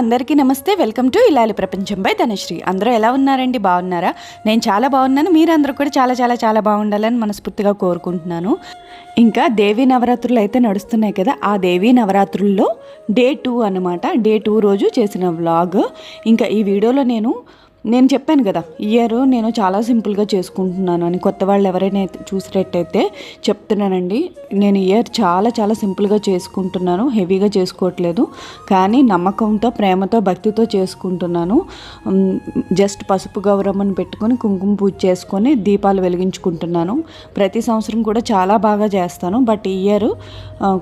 అందరికీ నమస్తే. Welcome to ఇలాలి ప్రపంచం బై ధనశ్రీ. అందరూ ఎలా ఉన్నారండి? బాగున్నారా? నేను చాలా బాగున్నాను. మీరందరూ కూడా చాలా చాలా చాలా బాగుండాలని మనస్ఫూర్తిగా కోరుకుంటున్నాను. ఇంకా దేవీ నవరాత్రులు అయితే నడుస్తున్నాయి కదా ఆ దేవీ నవరాత్రుల్లో డే టూ అనమాట డే టూ రోజు చేసిన వ్లాగ్. ఇంకా ఈ వీడియోలో నేను నేను చెప్పాను కదా ఇయర్ నేను చాలా సింపుల్గా చేసుకుంటున్నాను అని కొత్త వాళ్ళు ఎవరైనా చూసినట్టయితే చెప్తున్నానండి. నేను ఇయర్ చాలా చాలా సింపుల్గా చేసుకుంటున్నాను హెవీగా చేసుకోవట్లేదు. కానీ నమ్మకంతో ప్రేమతో భక్తితో చేసుకుంటున్నాను. జస్ట్ పసుపు గౌరమ్మను పెట్టుకొని కుంకుమ పూజ చేసుకొని దీపాలు వెలిగించుకుంటున్నాను. ప్రతి సంవత్సరం కూడా చాలా బాగా చేస్తాను. బట్ ఈ ఇయర్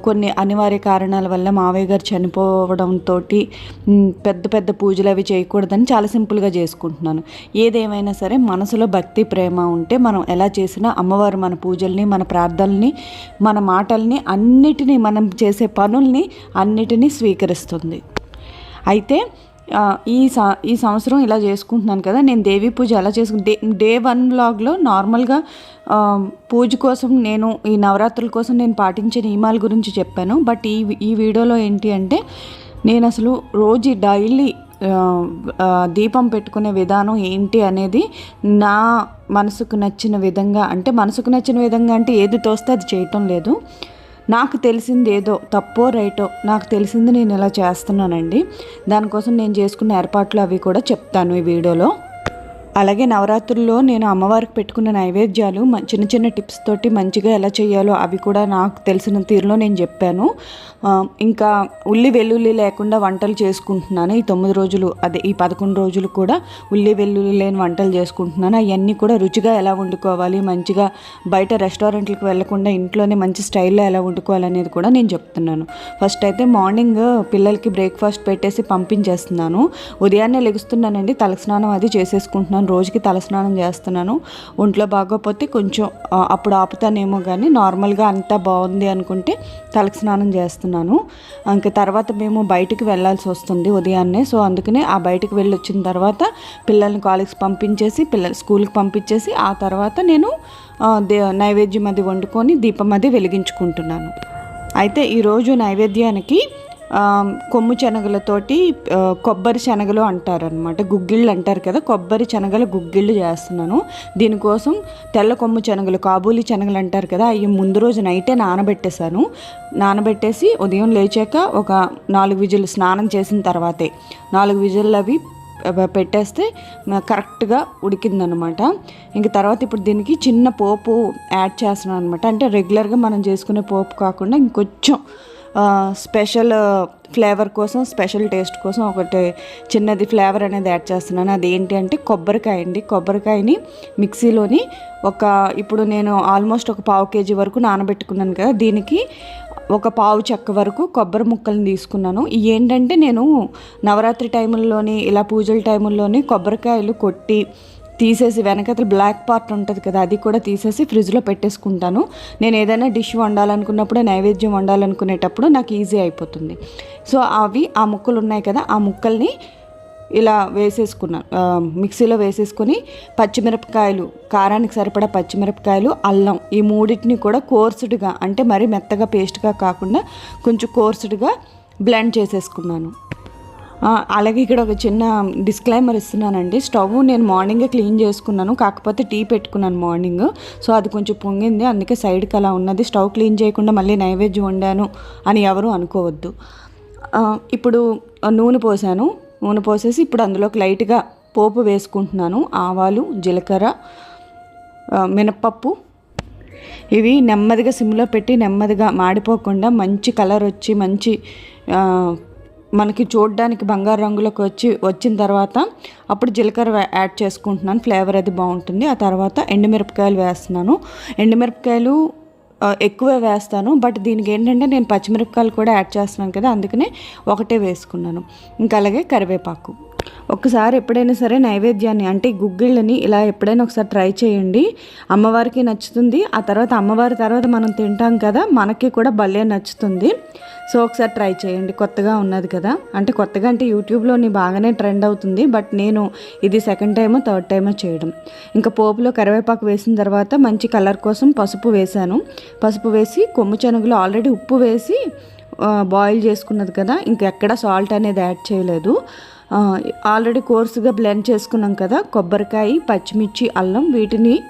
కొన్ని అనివార్య కారణాల వల్ల మావయ్య గారు చనిపోవడంతో పెద్ద పెద్ద పూజలు అవి చేయకూడదని చాలా సింపుల్గా చేసుకుంటున్నాను. ఏదేమైనా సరే మనసులో భక్తి ప్రేమ ఉంటే మనం ఎలా చేసినా అమ్మవారు మన పూజల్ని మన ప్రార్థనల్ని మన మాటల్ని అన్నిటినీ మనం చేసే పనుల్ని అన్నిటినీ స్వీకరిస్తుంది. అయితే ఈ స ఈ సంవత్సరం ఇలా చేసుకుంటున్నాను కదా నేను దేవి పూజ ఎలా చేసుకు డే డే వన్ బ్లాగ్లో నార్మల్గా పూజ కోసం నేను ఈ నవరాత్రుల కోసం నేను పాటించే నియమాల గురించి చెప్పాను. బట్ ఈ ఈ వీడియోలో ఏంటి అంటే నేను అసలు రోజు డైలీ దీపం పెట్టుకునే విధానం ఏంటి అనేది నా మనసుకు నచ్చిన విధంగా అంటే మనసుకు నచ్చిన విధంగా అంటే ఏది తోస్తే అది చేయటం లేదు. నాకు తెలిసింది ఏదో తప్పో రైటో నాకు తెలిసింది నేను ఇలా చేస్తున్నానండి. దానికోసం నేను చేసుకున్న ఏర్పాట్లు అవి కూడా చెప్తాను ఈ వీడియోలో. అలాగే నవరాత్రుల్లో నేను అమ్మవారికి పెట్టుకున్న నైవేద్యాలు మ- చిన్న చిన్న టిప్స్ తోటి మంచిగా ఎలా చేయాలో అవి కూడా నాకు తెలిసిన తీరులో నేను చెప్పాను. ఇంకా ఉల్లి వెల్లుల్లి లేకుండా వంటలు చేసుకుంటున్నాను. ఈ తొమ్మిది రోజులు అదే ఈ పదకొండు రోజులు కూడా ఉల్లి వెల్లుల్లి లేని వంటలు చేసుకుంటున్నాను. అవన్నీ కూడా రుచిగా ఎలా వండుకోవాలి మంచిగా బయట రెస్టారెంట్లకు వెళ్ళకుండా ఇంట్లోనే మంచి స్టైల్లో ఎలా వండుకోవాలి అనేది కూడా నేను చెప్తున్నాను. ఫస్ట్ అయితే మార్నింగ్ పిల్లలకి బ్రేక్ఫాస్ట్ పెట్టేసి పంపించేస్తున్నాను. ఉదయాన్నే లెగుస్తున్నానండి తలస్నానం అది చేసేసుకుంటున్నాను. రోజుకి తలస్నానం చేస్తున్నాను. ఒంట్లో బాగోపోతే కొంచెం అప్పుడు ఆపుతానేమో కానీ నార్మల్గా అంతా బాగుంది అనుకుంటే తలకు స్నానం చేస్తున్నాను. ఇంకా తర్వాత మేము బయటికి వెళ్ళాల్సి వస్తుంది ఉదయాన్నే. సో అందుకనే ఆ బయటికి వెళ్ళి వచ్చిన తర్వాత పిల్లల్ని కాలేజ్కి పంపించేసి పిల్లలు స్కూల్కి పంపించేసి ఆ తర్వాత నేను దే నైవేద్యం అది వండుకొని దీపం అది వెలిగించుకుంటున్నాను. అయితే ఈరోజు నైవేద్యానికి కొమ్ము శనగలతోటి కొబ్బరి శనగలు అంటారనమాట గుగ్గిళ్ళు అంటారు కదా కొబ్బరి శనగల గుగ్గిళ్ళు చేస్తున్నాను. దీనికోసం తెల్ల కొమ్ము శనగలు కాబూలి శనగలు అంటారు కదా అవి ముందు రోజు నైటే నానబెట్టేశాను. నానబెట్టేసి ఉదయం లేచాక ఒక నాలుగు విజులు స్నానం చేసిన తర్వాతే నాలుగు విజులు అవి పెట్టేస్తే కరెక్ట్గా ఉడికిందనమాట ఇంక తర్వాత ఇప్పుడు దీనికి చిన్న పోపు యాడ్ చేస్తున్నాను అనమాట అంటే రెగ్యులర్గా మనం చేసుకునే పోపు కాకుండా ఇంకొంచెం స్పెషల్ ఫ్లేవర్ కోసం స్పెషల్ టేస్ట్ కోసం ఒకటి చిన్నది ఫ్లేవర్ అనేది యాడ్ చేస్తున్నాను. అది ఏంటి అంటే కొబ్బరికాయ అండి. కొబ్బరికాయని మిక్సీలోని ఒక ఇప్పుడు నేను ఆల్మోస్ట్ ఒక పావు కేజీ వరకు నానబెట్టుకున్నాను కదా దీనికి ఒక పావు చెక్క వరకు కొబ్బరి ముక్కలను తీసుకున్నాను. ఏంటంటే నేను నవరాత్రి టైముల్లోని ఇలా పూజల టైముల్లోని కొబ్బరికాయలు కొట్టి తీసేసి వెనకతల బ్లాక్ పార్ట్ ఉంటుంది కదా అది కూడా తీసేసి ఫ్రిడ్జ్లో పెట్టేసుకుంటాను. నేను ఏదైనా డిష్ వండాలనుకున్నప్పుడు నైవేద్యం వండాలనుకునేటప్పుడు నాకు ఈజీ అయిపోతుంది. సో అవి ఆ ముక్కలు ఉన్నాయి కదా ఆ ముక్కల్ని ఇలా వేసేసుకున్నాను మిక్సీలో వేసేసుకొని పచ్చిమిరపకాయలు కారానికి సరిపడా పచ్చిమిరపకాయలు అల్లం ఈ మూడింటిని కూడా కోర్సుడ్గా అంటే మరీ మెత్తగా పేస్ట్గా కాకుండా కొంచెం కోర్సుడ్గా బ్లెండ్ చేసేసుకున్నాను. అలాగే ఇక్కడ ఒక చిన్న డిస్క్లైమర్ ఇస్తున్నానండి. స్టవ్ నేను మార్నింగే క్లీన్ చేసుకున్నాను. కాకపోతే టీ పెట్టుకున్నాను మార్నింగ్ సో అది కొంచెం పొంగింది. అందుకే సైడ్కి అలా ఉన్నది. స్టవ్ క్లీన్ చేయకుండా మళ్ళీ నైవేద్యం వండాను అని ఎవరు అనుకోవద్దు. ఇప్పుడు నూనె పోసాను. నూనె పోసేసి ఇప్పుడు అందులోకి లైట్గా పోపు వేసుకుంటున్నాను. ఆవాలు జీలకర్ర మినప్పప్పు. ఇవి నెమ్మదిగా సిమ్లో పెట్టి నెమ్మదిగా మాడిపోకుండా మంచి కలర్ వచ్చి మంచి మనకి చూడడానికి బంగారు రంగులోకి వచ్చి వచ్చిన తర్వాత అప్పుడు జీలకర్ర యాడ్ చేసుకుంటున్నాను. ఫ్లేవర్ అది బాగుంటుంది. ఆ తర్వాత ఎండుమిరపకాయలు వేస్తున్నాను. ఎండుమిరపకాయలు ఎక్కువే వేస్తాను. బట్ దీనికి ఏంటంటే నేను పచ్చిమిరపకాయలు కూడా యాడ్ చేస్తున్నాను కదా అందుకనే ఒకటే వేసుకున్నాను. ఇంకా అలాగే కరివేపాకు. ఒక్కసారి ఎప్పుడైనా సరే నైవేద్యాన్ని అంటే గుగ్గిళ్ళని ఇలా ఎప్పుడైనా ఒకసారి ట్రై చేయండి. అమ్మవారికి నచ్చుతుంది. ఆ తర్వాత అమ్మవారి తర్వాత మనం తింటాం కదా మనకి కూడా భలే నచ్చుతుంది. సో ఒకసారి ట్రై చేయండి. కొత్తగా ఉన్నది కదా. అంటే కొత్తగా అంటే యూట్యూబ్లోని బాగానే ట్రెండ్ అవుతుంది. బట్ నేను ఇది సెకండ్ టైమో థర్డ్ టైమో చేయడం. ఇంకా పోపులో కరివేపాకు వేసిన తర్వాత మంచి కలర్ కోసం పసుపు వేశాను. పసుపు వేసి కొమ్ము శనగలు ఆల్రెడీ ఉప్పు వేసి బాయిల్ చేసుకున్నది కదా. ఇంకెక్కడ సాల్ట్ అనేది యాడ్ చేయలేదు. ఆల్రెడీ కోర్సుగా బ్లెండ్ చేసుకున్నాం కదా కొబ్బరికాయ పచ్చిమిర్చి అల్లం వీటిని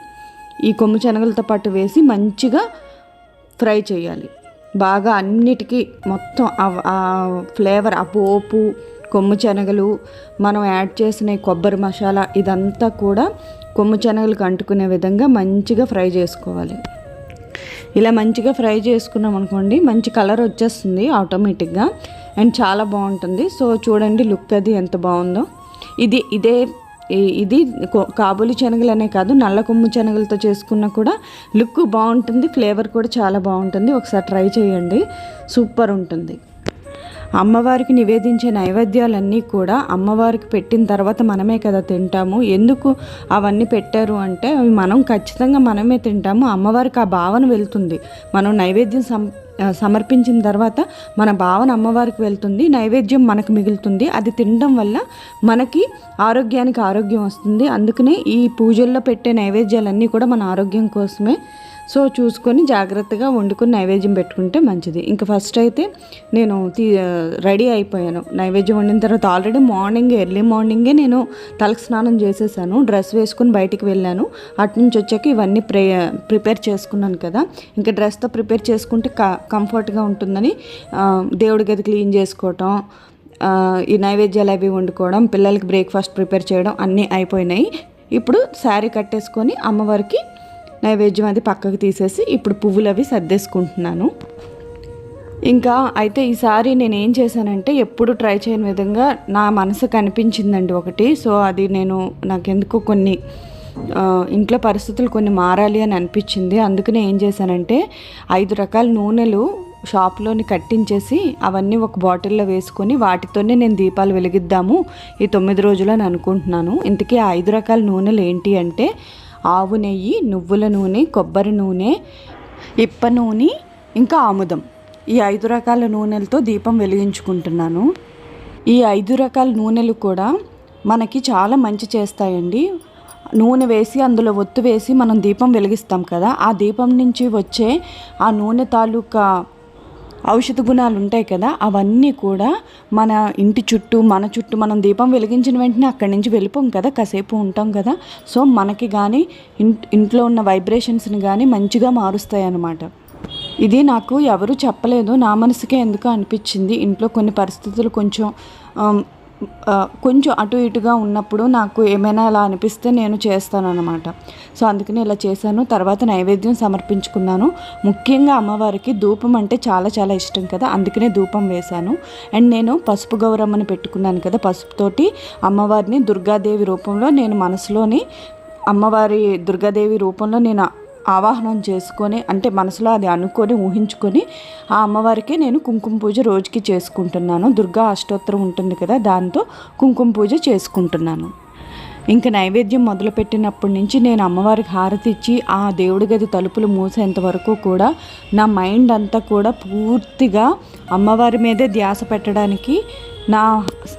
ఈ కొమ్ము శనగలతో పాటు వేసి మంచిగా ఫ్రై చేయాలి. బాగా అన్నిటికీ మొత్తం ఆ- ఫ్లేవర్ ఆ పోపు కొమ్ము శనగలు మనం యాడ్ చేసిన కొబ్బరి మసాలా ఇదంతా కూడా కొమ్ము శనగలకు అంటుకునే విధంగా మంచిగా ఫ్రై చేసుకోవాలి. ఇలా మంచిగా ఫ్రై చేసుకున్నాం అనుకోండి మంచి కలర్ వచ్చేస్తుంది ఆటోమేటిక్గా. అండ్ చాలా బాగుంటుంది. సో చూడండి లుక్ అది ఎంత బాగుందో. ఇది ఇదే ఇది కొ- కాబూలి శనగలనే కాదు నల్ల కొమ్ము శనగలతో చేసుకున్న కూడా లుక్ బాగుంటుంది ఫ్లేవర్ కూడా చాలా బాగుంటుంది. ఒకసారి ట్రై చేయండి. సూపర్ ఉంటుంది. అమ్మవారికి నివేదించే నైవేద్యాలన్నీ కూడా అమ్మవారికి పెట్టిన తర్వాత మనమే కదా తింటాము. ఎందుకు అవన్నీ పెట్టారు అంటే అవి మనం ఖచ్చితంగా మనమే తింటాము. అమ్మవారికి ఆ భావన వెళ్తుంది. మనం నైవేద్యం సం సమర్పించిన తర్వాత మన భావన అమ్మవారికి వెళ్తుంది. నైవేద్యం మనకు మిగులుతుంది. అది తినడం వల్ల మనకి ఆరోగ్యానికి ఆరోగ్యం వస్తుంది. అందుకనే ఈ పూజల్లో పెట్టే నైవేద్యాలన్నీ కూడా మన ఆరోగ్యం కోసమే సో చూసుకొని జాగ్రత్తగా వండుకొని నైవేద్యం పెట్టుకుంటే మంచిది. ఇంకా ఫస్ట్ అయితే నేను తీ రెడీ అయిపోయాను. నైవేద్యం వండిన తర్వాత ఆల్రెడీ మార్నింగ్ ఎర్లీ మార్నింగే నేను తలకు స్నానం చేసేసాను. డ్రెస్ వేసుకుని బయటికి వెళ్ళాను. అటు నుంచి వచ్చాక ఇవన్నీ ప్రే ప్రిపేర్ చేసుకున్నాను కదా. ఇంకా డ్రెస్తో ప్రిపేర్ చేసుకుంటే క కంఫర్ట్గా ఉంటుందని దేవుడి గది క్లీన్ చేసుకోవటం ఈ నైవేద్యాలు అవి వండుకోవడం పిల్లలకి బ్రేక్ఫాస్ట్ ప్రిపేర్ చేయడం అన్నీ అయిపోయినాయి. ఇప్పుడు శారీ కట్టేసుకొని అమ్మవారికి నైవేద్యం అది పక్కకు తీసేసి ఇప్పుడు పువ్వులు అవి సర్దేసుకుంటున్నాను. ఇంకా అయితే ఈసారి నేను ఏం చేశానంటే ఎప్పుడు ట్రై చేయని విధంగా నా మనసు కనిపించిందండి ఒకటి. సో అది నేను నాకెందుకో కొన్ని ఇంట్లో పరిస్థితులు కొన్ని మారాలి అని అనిపించింది. అందుకనే ఏం చేశానంటే ఐదు రకాల నూనెలు షాప్లోని కట్టించేసి అవన్నీ ఒక బాటిల్లో వేసుకొని వాటితోనే నేను దీపాలు వెలిగిద్దాము ఈ తొమ్మిది రోజులు అని అనుకుంటున్నాను. ఇంతకీ ఆ ఐదు రకాల నూనెలు ఏంటి అంటే ఆవు నెయ్యి నువ్వుల నూనె కొబ్బరి నూనె ఇప్ప నూనె ఇంకా ఆముదం. ఈ ఐదు రకాల నూనెలతో దీపం వెలిగించుకుంటున్నాను. ఈ ఐదు రకాల నూనెలు కూడా మనకి చాలా మంచి చేస్తాయండి. నూనె వేసి అందులో ఒత్తు వేసి మనం దీపం వెలిగిస్తాం కదా. ఆ దీపం నుంచి వచ్చే ఆ నూనె తాలూకా ఔషధ గుణాలు ఉంటాయి కదా అవన్నీ కూడా మన ఇంటి చుట్టూ మన చుట్టూ మనం దీపం వెలిగించిన వెంటనే అక్కడి నుంచి వెళ్ళిపోం కదా కాసేపు ఉంటాం కదా. సో మనకి కానీ ఇంట్లో ఉన్న వైబ్రేషన్స్ని కానీ మంచిగా మారుస్తాయి అన్నమాట. ఇది నాకు ఎవరు చెప్పలేదు నా మనసుకే ఎందుకో అనిపించింది. ఇంట్లో కొన్ని పరిస్థితులు కొంచెం కొంచెం అటు ఇటుగా ఉన్నప్పుడు నాకు ఏమైనా అలా అనిపిస్తే నేను చేస్తాను అనమాట సో అందుకని ఇలా చేశాను. తర్వాత నైవేద్యం సమర్పించుకున్నాను. ముఖ్యంగా అమ్మవారికి ధూపం అంటే చాలా చాలా ఇష్టం కదా. అందుకనే ధూపం వేశాను. అండ్ నేను పసుపు గౌరమ్మని పెట్టుకున్నాను కదా పసుపుతోటి. అమ్మవారిని దుర్గాదేవి రూపంలో నేను మనసులోని అమ్మవారి దుర్గాదేవి రూపంలో నేను ఆవాహనం చేసుకొని అంటే మనసులో అది అనుకొని ఊహించుకొని ఆ అమ్మవారికి నేను కుంకుమ పూజ రోజుకి చేసుకుంటున్నాను. దుర్గా అష్టోత్తరం ఉంటుంది కదా దాంతో కుంకుమ పూజ చేసుకుంటున్నాను. ఇంకా నైవేద్యం మొదలుపెట్టినప్పటి నుంచి నేను అమ్మవారికి హారతి ఇచ్చి ఆ దేవుడి గది తలుపులు మూసేంత వరకు కూడా నా మైండ్ అంతా కూడా పూర్తిగా అమ్మవారి మీదే ధ్యాస పెట్టడానికి నా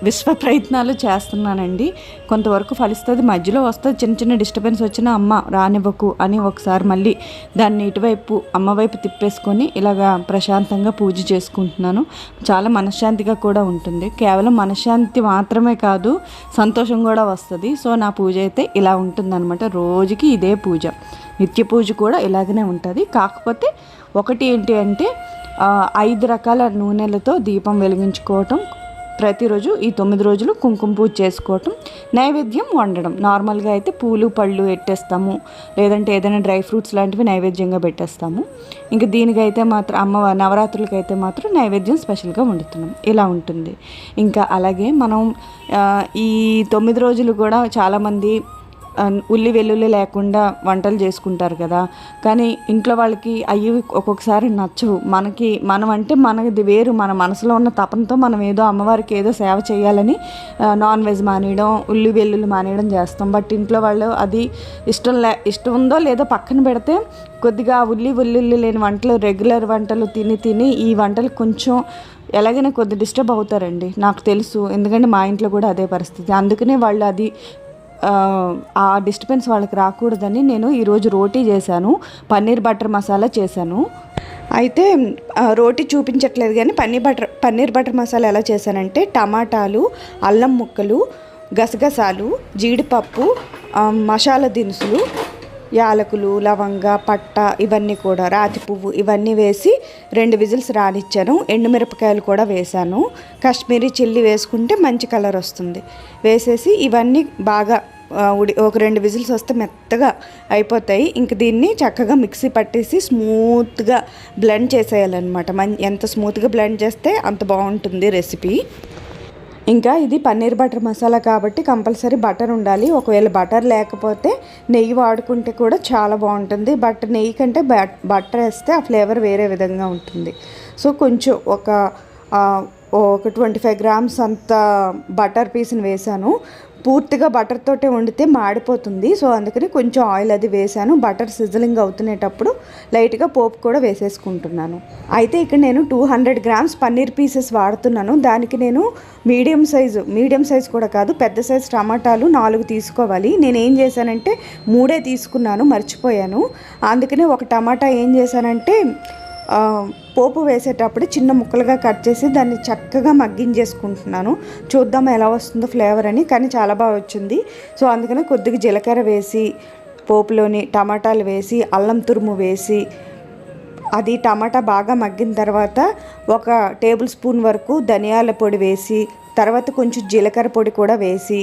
విశ్వ ప్రయత్నాలు చేస్తున్నానండి. కొంతవరకు ఫలిస్తుంది మధ్యలో వస్తుంది చిన్న చిన్న డిస్టర్బెన్స్ వచ్చినా అమ్మ రానివ్వకు అని ఒకసారి మళ్ళీ దాన్ని ఇటువైపు అమ్మ వైపు తిప్పేసుకొని ఇలాగా ప్రశాంతంగా పూజ చేసుకుంటున్నాను. చాలా మనశ్శాంతిగా కూడా ఉంటుంది. కేవలం మనశ్శాంతి మాత్రమే కాదు సంతోషం కూడా వస్తుంది. సో నా పూజ అయితే ఇలా ఉంటుందన్నమాట. రోజుకి ఇదే పూజ. నిత్య పూజ కూడా ఇలాగనే ఉంటుంది. కాకపోతే ఒకటి ఏంటి అంటే ఐదు రకాల నూనెలతో దీపం వెలిగించుకోవటం ప్రతిరోజు ఈ తొమ్మిది రోజులు కుంకుమ పూజ చేసుకోవటం నైవేద్యం వండడం. నార్మల్గా అయితే పూలు పళ్ళు ఎట్టేస్తాము. లేదంటే ఏదైనా డ్రై ఫ్రూట్స్ లాంటివి నైవేద్యంగా పెట్టేస్తాము. ఇంకా దీనికైతే మాత్రం అమ్మ నవరాత్రులకైతే మాత్రం నైవేద్యం స్పెషల్గా వండుతున్నాం. ఇలా ఉంటుంది. ఇంకా అలాగే మనం ఈ తొమ్మిది రోజులు కూడా చాలామంది ఉల్లి వెల్లుల్లి లేకుండా వంటలు చేసుకుంటారు కదా. కానీ ఇంట్లో వాళ్ళకి అవి ఒక్కొక్కసారి నచ్చవు. మనకి మనం అంటే మనది వేరు. మన మనసులో ఉన్న తపనతో మనం ఏదో అమ్మవారికి ఏదో సేవ చేయాలని నాన్ వెజ్ మానేయడం ఉల్లి వెల్లుల్లి మానేయడం చేస్తాం. బట్ ఇంట్లో వాళ్ళు అది ఇష్టం లే ఇష్టం ఉందో లేదో పక్కన పెడితే కొద్దిగా ఉల్లి వెల్లుల్లి లేని వంటలు రెగ్యులర్ వంటలు తిని తిని ఈ వంటలు కొంచెం ఎలాగైనా కొద్ది డిస్టర్బ్ అవుతారండి. నాకు తెలుసు. ఎందుకంటే మా ఇంట్లో కూడా అదే పరిస్థితి. అందుకనే వాళ్ళు అది ఆ, డిస్టర్బెన్స్ వాళ్ళకి రాకూడదని నేను ఈరోజు రోటీ చేశాను పన్నీర్ బటర్ మసాలా చేశాను. అయితే రోటీ చూపించట్లేదు కానీ పన్నీర్ బటర్ పన్నీర్ బటర్ మసాలా ఎలా చేశానంటే టమాటాలు అల్లం ముక్కలు గసగసాలు జీడిపప్పు మసాలా దినుసులు యాలకులు లవంగ పట్ట ఇవన్నీ కూడా రాతి పువ్వు ఇవన్నీ వేసి రెండు విజిల్స్ రానిచ్చాను. ఎండుమిరపకాయలు కూడా వేశాను. కాశ్మీరీ చిల్లీ వేసుకుంటే మంచి కలర్ వస్తుంది. వేసేసి ఇవన్నీ బాగా ఉడి ఒక రెండు విజిల్స్ వస్తే మెత్తగా అయిపోతాయి. ఇంక దీన్ని చక్కగా మిక్సీ పట్టేసి స్మూత్గా బ్లెండ్ చేసేయాలన్నమాట. మం ఎంత స్మూత్గా బ్లెండ్ చేస్తే అంత బాగుంటుంది రెసిపీ. ఇంకా ఇది పన్నీర్ బటర్ మసాలా కాబట్టి కంపల్సరీ బటర్ ఉండాలి. ఒకవేళ బటర్ లేకపోతే నెయ్యి వాడుకుంటే కూడా చాలా బాగుంటుంది. బట్ నెయ్యి కంటే బటర్ వేస్తే ఆ ఫ్లేవర్ వేరే విధంగా ఉంటుంది. సో కొంచెం ఒక ఒక ట్వంటీ ఫైవ్ గ్రామ్స్ అంత బటర్ పీస్ని వేసాను పూర్తిగా బటర్ తోటే వండితే మాడిపోతుంది. సో అందుకని కొంచెం ఆయిల్ అది వేసాను బటర్ సిజలింగ్ అవుతునేటప్పుడు లైట్గా పోపు కూడా వేసేసుకుంటున్నాను. అయితే ఇక్కడ నేను two hundred grams paneer pieces వాడుతున్నాను. దానికి నేను మీడియం సైజు మీడియం సైజ్ కూడా కాదు పెద్ద సైజ్ టమాటాలు నాలుగు తీసుకోవాలి. నేను ఏం చేశానంటే మూడే తీసుకున్నాను మర్చిపోయాను. అందుకనే ఒక టమాటా ఏం చేశానంటే పోపు వేసేటప్పుడు చిన్న ముక్కలుగా కట్ చేసి దాన్ని చక్కగా మగ్గించేసుకుంటున్నాను. చూద్దాం ఎలా వస్తుందో ఫ్లేవర్ అని కానీ చాలా బాగా వచ్చింది. సో అందుకని కొద్దిగా జీలకర్ర వేసి పోపులోని టమాటాలు వేసి అల్లం తురుము వేసి అది టమాటా బాగా మగ్గిన తర్వాత ఒక టేబుల్ స్పూన్ వరకు ధనియాల పొడి వేసి తర్వాత కొంచెం జీలకర్ర పొడి కూడా వేసి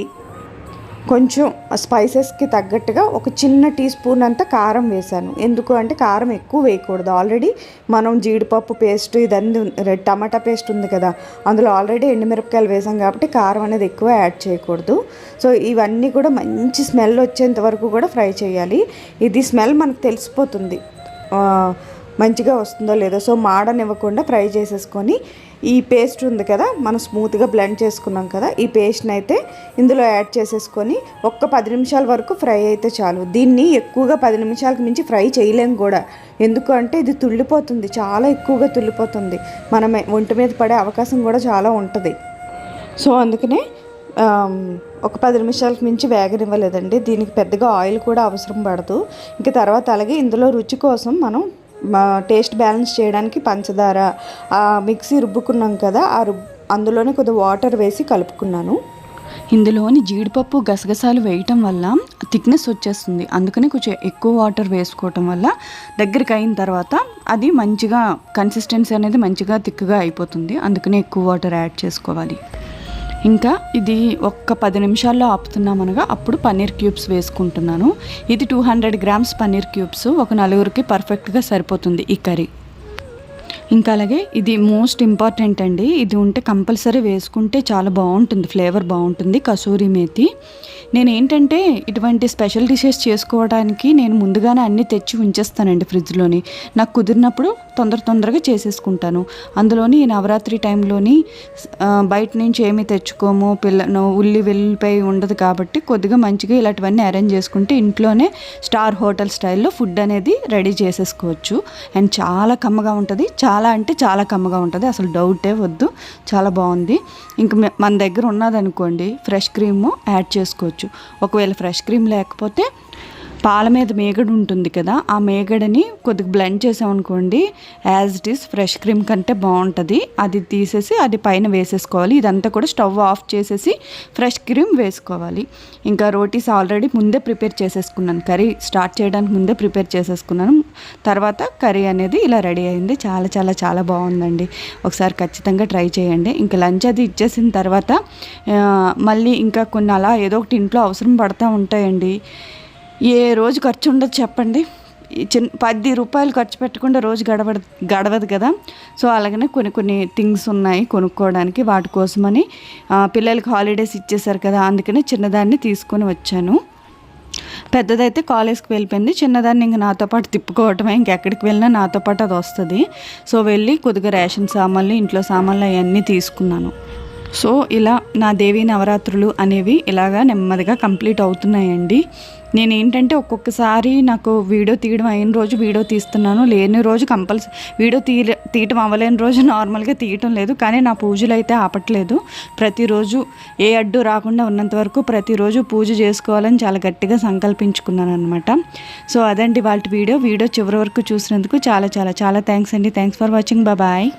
కొంచెం స్పైసెస్కి తగ్గట్టుగా ఒక చిన్న టీ స్పూన్ అంత కారం వేశాను. ఎందుకు అంటే కారం ఎక్కువ వేయకూడదు. ఆల్రెడీ మనం జీడిపప్పు పేస్ట్ ఇదంతా టమాటా పేస్ట్ ఉంది కదా అందులో ఆల్రెడీ ఎండుమిరపకాయలు వేసాం కాబట్టి కారం అనేది ఎక్కువ యాడ్ చేయకూడదు. సో ఇవన్నీ కూడా మంచి స్మెల్ వచ్చేంత వరకు కూడా ఫ్రై చేయాలి. ఇది స్మెల్ మనకు తెలిసిపోతుంది. మంచిగా వస్తుందో లేదో. సో మాడనివ్వకుండా ఫ్రై చేసేసుకొని ఈ పేస్ట్ ఉంది కదా మనం స్మూత్గా బ్లెండ్ చేసుకున్నాం కదా ఈ పేస్ట్ని అయితే ఇందులో యాడ్ చేసేసుకొని ఒక్క పది నిమిషాల వరకు ఫ్రై అయితే చాలు. దీన్ని ఎక్కువగా పది నిమిషాలకు మించి ఫ్రై చేయలేం కూడా. ఎందుకంటే ఇది తుళ్ళిపోతుంది చాలా ఎక్కువగా తుళ్ళిపోతుంది. మనం ఒంటి మీద పడే అవకాశం కూడా చాలా ఉంటుంది. సో అందుకనే ఒక పది నిమిషాలకు మించి వేగనివ్వలేదండి. దీనికి పెద్దగా ఆయిల్ కూడా అవసరం పడదు. ఇంకా తర్వాత అలాగే ఇందులో రుచి కోసం మనం టేస్ట్ బ్యాలెన్స్ చేయడానికి పంచదార ఆ మిక్సీ రుబ్బుకున్నాం కదా ఆ రుబ్ అందులోనే కొద్దిగా వాటర్ వేసి కలుపుకున్నాను. ఇందులోని జీడిపప్పు గసగసాలు వేయటం వల్ల థిక్నెస్ వచ్చేస్తుంది. అందుకని కొంచెం ఎక్కువ వాటర్ వేసుకోవటం వల్ల దగ్గరికి అయిన తర్వాత అది మంచిగా కన్సిస్టెన్సీ అనేది మంచిగా థిక్గా అయిపోతుంది. అందుకని ఎక్కువ వాటర్ యాడ్ చేసుకోవాలి. ఇంకా ఇది ఒక్క పది నిమిషాల్లో ఆపుతున్నామనగా అప్పుడు పన్నీర్ క్యూబ్స్ వేసుకుంటున్నాను. ఇది two hundred grams paneer cubes. ఒక నలుగురికి పర్ఫెక్ట్గా సరిపోతుంది ఈ కర్రీ. ఇంకా అలాగే ఇది మోస్ట్ ఇంపార్టెంట్ అండి. ఇది ఉంటే కంపల్సరీ వేసుకుంటే చాలా బాగుంటుంది ఫ్లేవర్ బాగుంటుంది. కసూరి మేతి. నేను ఏంటంటే ఇటువంటి స్పెషల్ డిషెస్ చేసుకోవడానికి నేను ముందుగానే అన్నీ తెచ్చి ఉంచేస్తానండి ఫ్రిడ్జ్లోని. నాకు కుదిరినప్పుడు తొందర తొందరగా చేసేసుకుంటాను. అందులోని ఈ నవరాత్రి టైంలోని బయట నుంచి ఏమీ తెచ్చుకోము పిల్ల ఉల్లి వెల్లిపై ఉండదు కాబట్టి కొద్దిగా మంచిగా ఇలాంటివన్నీ అరేంజ్ చేసుకుంటే ఇంట్లోనే స్టార్ హోటల్ స్టైల్లో ఫుడ్ అనేది రెడీ చేసేసుకోవచ్చు. అండ్ చాలా కమ్మగా ఉంటుంది. చాలా అంటే చాలా కమ్మగా ఉంటుంది. అసలు డౌటే వద్దు. చాలా బాగుంది. ఇంక మన దగ్గర ఉన్నదనుకోండి ఫ్రెష్ క్రీము యాడ్ చేసుకోవచ్చు. ఒకవేళ ఫ్రెష్ క్రీమ్ లేకపోతే పాల మీద మేగడ ఉంటుంది కదా ఆ మేగడని కొద్దిగా బ్లెండ్ చేసామనుకోండి as it is fresh cream కంటే బాగుంటుంది. అది తీసేసి అది పైన వేసేసుకోవాలి. ఇదంతా కూడా స్టవ్ ఆఫ్ చేసేసి ఫ్రెష్ క్రీమ్ వేసుకోవాలి. ఇంకా రోటీస్ ఆల్రెడీ ముందే ప్రిపేర్ చేసేసుకున్నాను. కర్రీ స్టార్ట్ చేయడానికి ముందే ప్రిపేర్ చేసేసుకున్నాను. తర్వాత కర్రీ అనేది ఇలా రెడీ అయింది. చాలా చాలా చాలా బాగుందండి. ఒకసారి ఖచ్చితంగా ట్రై చేయండి. ఇంకా లంచ్ అది ఇచ్చేసిన తర్వాత మళ్ళీ ఇంకా కొన్ని అలా ఏదో ఒకటి ఇంట్లో అవసరం పడతా ఉంటాయండి. ఏ రోజు ఖర్చు ఉండదు చెప్పండి. చిన్న పది రూపాయలు ఖర్చు పెట్టకుండా రోజు గడవ గడవదు కదా. సో అలాగనే కొన్ని కొన్ని థింగ్స్ ఉన్నాయి కొనుక్కోవడానికి వాటి కోసమని. పిల్లలకి హాలిడేస్ ఇచ్చేసారు కదా అందుకని చిన్నదాన్ని తీసుకొని వచ్చాను. పెద్దదైతే కాలేజ్కి వెళ్ళిపోయింది. చిన్నదాన్ని ఇంక నాతో పాటు తిప్పుకోవటమే ఇంకెక్కడికి వెళ్ళినా నాతో పాటు అది వస్తుంది. సో వెళ్ళి కొద్దిగా రేషన్ సామాన్లు ఇంట్లో సామాన్లు అవన్నీ తీసుకున్నాను. సో ఇలా నా దేవి నవరాత్రులు అనేవి ఇలాగా నెమ్మదిగా కంప్లీట్ అవుతున్నాయండి. నేను ఏంటంటే ఒక్కొక్కసారి నాకు వీడియో తీయడం అయిన రోజు వీడియో తీస్తున్నాను. లేని రోజు కంపల్సరీ వీడియో తీ తీయటం అవ్వలేని రోజు నార్మల్గా తీయటం లేదు. కానీ నా పూజలు అయితే ఆపట్లేదు. ప్రతిరోజు ఏ అడ్డు రాకుండా ఉన్నంత వరకు ప్రతిరోజు పూజ చేసుకోవాలని చాలా గట్టిగా సంకల్పించుకున్నాను అనమాట సో అదండి వాళ్ళ వీడియో. వీడియో చివరి వరకు చూసినందుకు చాలా చాలా చాలా థ్యాంక్స్ అండి. Thanks for watching. బాయ్.